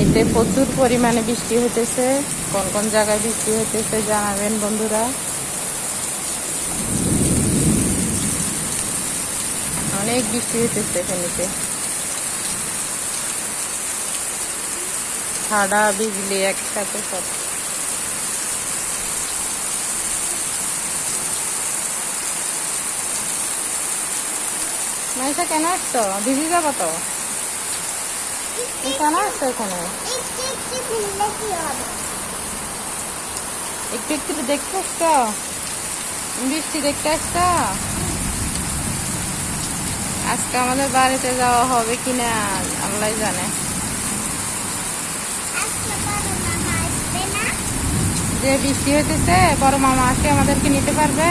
ফেনীতে প্রচুর পরিমাণে বৃষ্টি হতেছে কোন কোন জায়গায় বৃষ্টি হতেছে জানাবেন বন্ধুরা। অনেক বৃষ্টি হতেছে ফেনীতে ঠাডা বিজলি একসাথে সব। মাইসা কেন আসছো? ভিজি যাব তো? এখানে একটু একটু দেখতে আসছো বৃষ্টি দেখতে আসছো আজকে আমাদের বাড়িতে যাওয়া হবে কিনা আল্লাহ জানে যে বৃষ্টি হইতেছে বড় মামা আজকে আমাদেরকে নিতে পারবে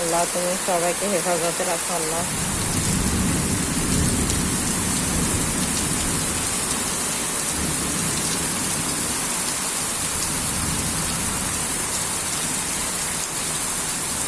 আল্লাহ তুমি সবাইকে হেফাজতে রাখো আল্লাহ।